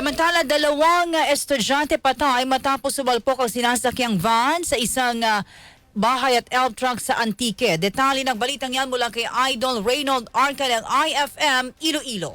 Samantala, dalawang uh, estudyante patay matapos sumalpok ang sinasakyang van sa isang uh, bahay at elf truck sa Antique. Detalye ng balitang yan mula kay Idol Reynold Arca ng IFM Iloilo.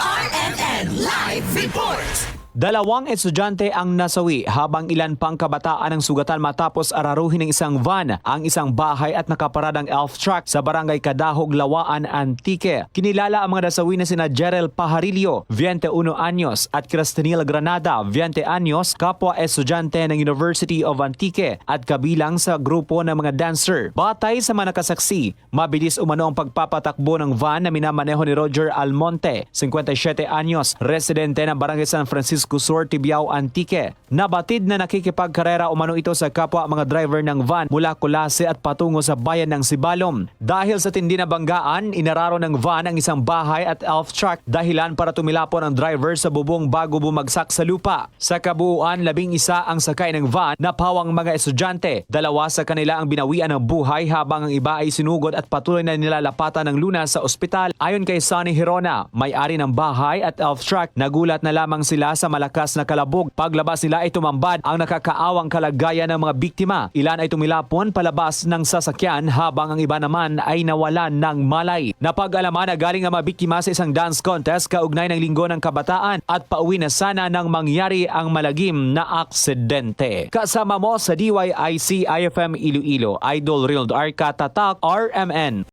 RMN Live Report. Dalawang estudyante ang nasawi habang ilan pang kabataan ang sugatan matapos araruhin ng isang van ang isang bahay at nakaparadang elf truck sa barangay Kadahog, Lawaan, Antique. Kinilala ang mga nasawi na sina Jerel Pajarillo, 21 anyos at Cristinil Granada, 20 anyos, kapwa estudyante ng University of Antique at kabilang sa grupo ng mga dancer. Batay sa mga nakasaksi, mabilis umano ang pagpapatakbo ng van na minamaneho ni Roger Almonte, 57 anyos, residente ng barangay San Francisco Sur, Tibiao, Antique. Nabatid na nakikipagkarera umano ito sa kapwa mga driver ng van mula Kulase at patungo sa bayan ng Sibalom. Dahil sa tindi na banggaan, inararo ng van ang isang bahay at elf truck dahilan para tumilapon ang driver sa bubong bago bumagsak sa lupa. Sa kabuuan, labing isa ang sakay ng van na pawang mga estudyante. Dalawa sa kanila ang binawian ng buhay habang ang iba ay sinugod at patuloy na nilalapatan ng lunas sa ospital. Ayon kay Sonny Hirona, may-ari ng bahay at elf truck, nagulat na lamang sila sa malakas na kalabog. Paglabas nila ay tumambad ang nakakaawang kalagayan ng mga biktima. Ilan ay tumilapon palabas ng sasakyan habang ang iba naman ay nawalan ng malay. Napag-alaman na galing ang mga biktima sa isang dance contest kaugnay ng linggo ng kabataan at pauwi na sana nang mangyari ang malagim na aksidente. Kasama mo sa DYIC IFM Iloilo, Idol Real Arca Tatak RMN.